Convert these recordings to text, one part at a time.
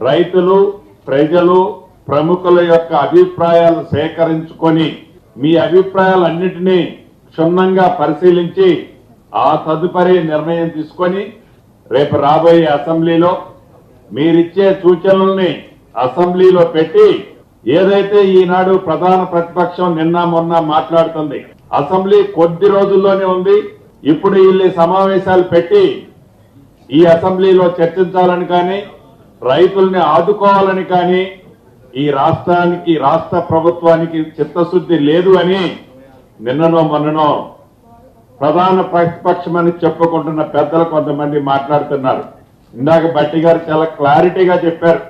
రైతులు ప్రజలు ప్రముఖుల యొక్క అభిప్రాయాలు సేకరించుకొని మీ అభిప్రాయాలన్నింటినీ క్షుణ్ణంగా పరిశీలించి ఆ తదుపరి నిర్ణయం తీసుకొని రేపు రాబోయే అసెంబ్లీలో మీరిచ్చే సూచనల్ని అసెంబ్లీలో పెట్టి ఏదైతే ఈనాడు ప్రధాన ప్రతిపక్షం నిన్న మొన్న మాట్లాడుతుంది అసెంబ్లీ కొద్ది రోజుల్లోనే ఉంది. ఇప్పుడు వీళ్ళు సమావేశాలు పెట్టి ఈ అసెంబ్లీలో చర్చించాలని కానీ రైతుల్ని ఆదుకోవాలని కానీ ఈ రాష్ట్రానికి రాష్ట్ర ప్రభుత్వానికి చిత్తశుద్ధి లేదు అని నిన్ననో మొన్ననో ప్రధాన ప్రతిపక్షమని చెప్పుకుంటున్న పెద్దలు కొంతమంది మాట్లాడుతున్నారు. ఇందాక బట్టి గారు చాలా క్లారిటీగా చెప్పారు.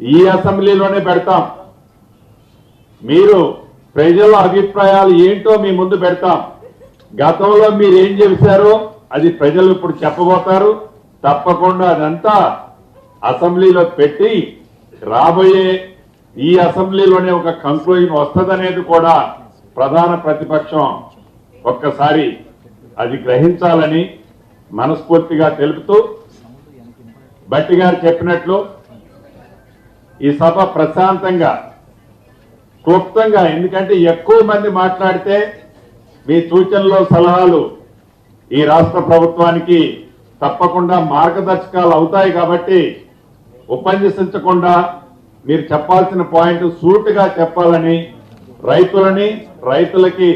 ఈ అసెంబ్లీలోనే పెడతాం. మీరు ప్రజల అభిప్రాయాలు ఏంటో మీ ముందు పెడతాం. గతంలో మీరు ఏం చేశారో అది ప్రజలు ఇప్పుడు చెప్పబోతారు. తప్పకుండా అదంతా అసెంబ్లీలో పెట్టి రాబోయే ఈ అసెంబ్లీలోనే ఒక కంక్లూజన్ వస్తుందనేది కూడా ప్రధాన ప్రతిపక్షం ఒక్కసారి అది గ్రహించాలని మనస్ఫూర్తిగా తెలుపుతూ బట్టి గారు చెప్పినట్లు ఈ సభ ప్రశాంతంగా క్లుప్తంగా ఎందుకంటే ఎక్కువ మంది మాట్లాడితే మీ సూచనలు సలహాలు ఈ రాష్ట్ర ప్రభుత్వానికి తప్పకుండా మార్గదర్శకాలు అవుతాయి కాబట్టి ఉపన్యసించకుండా మీరు చెప్పాల్సిన పాయింట్ సూటిగా చెప్పాలని రైతులని రైతులకి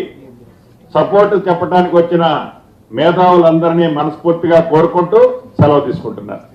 సపోర్ట్ చెప్పడానికి వచ్చిన మేధావులందరినీ మనస్ఫూర్తిగా కోరుకుంటూ సెలవు తీసుకుంటున్నారు